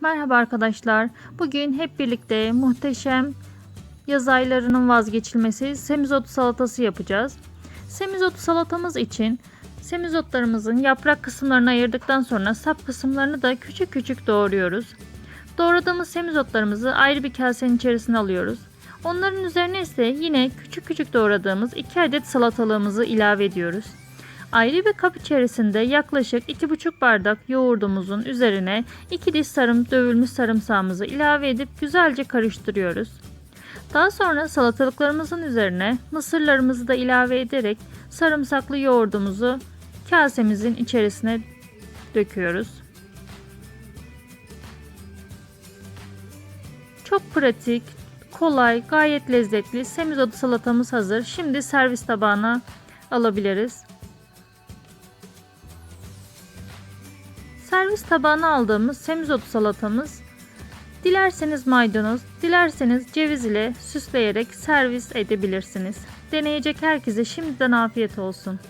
Merhaba arkadaşlar. Bugün hep birlikte muhteşem yaz aylarının vazgeçilmesi semizotu salatası yapacağız. Semizotu salatamız için semizotlarımızın yaprak kısımlarını ayırdıktan sonra sap kısımlarını da küçük küçük doğruyoruz. Doğradığımız semizotlarımızı ayrı bir kasenin içerisine alıyoruz. Onların üzerine ise yine küçük küçük doğradığımız 2 adet salatalığımızı ilave ediyoruz. Ayrı bir kap içerisinde yaklaşık 2,5 bardak yoğurdumuzun üzerine 2 diş sarım dövülmüş sarımsağımızı ilave edip güzelce karıştırıyoruz. Daha sonra salatalıklarımızın üzerine mısırlarımızı da ilave ederek sarımsaklı yoğurdumuzu kasemizin içerisine döküyoruz. Çok pratik, kolay, gayet lezzetli semizotu salatamız hazır. Şimdi servis tabağına alabiliriz. Servis tabağına aldığımız semizotu salatamız dilerseniz maydanoz, dilerseniz ceviz ile süsleyerek servis edebilirsiniz. Deneyecek herkese şimdiden afiyet olsun.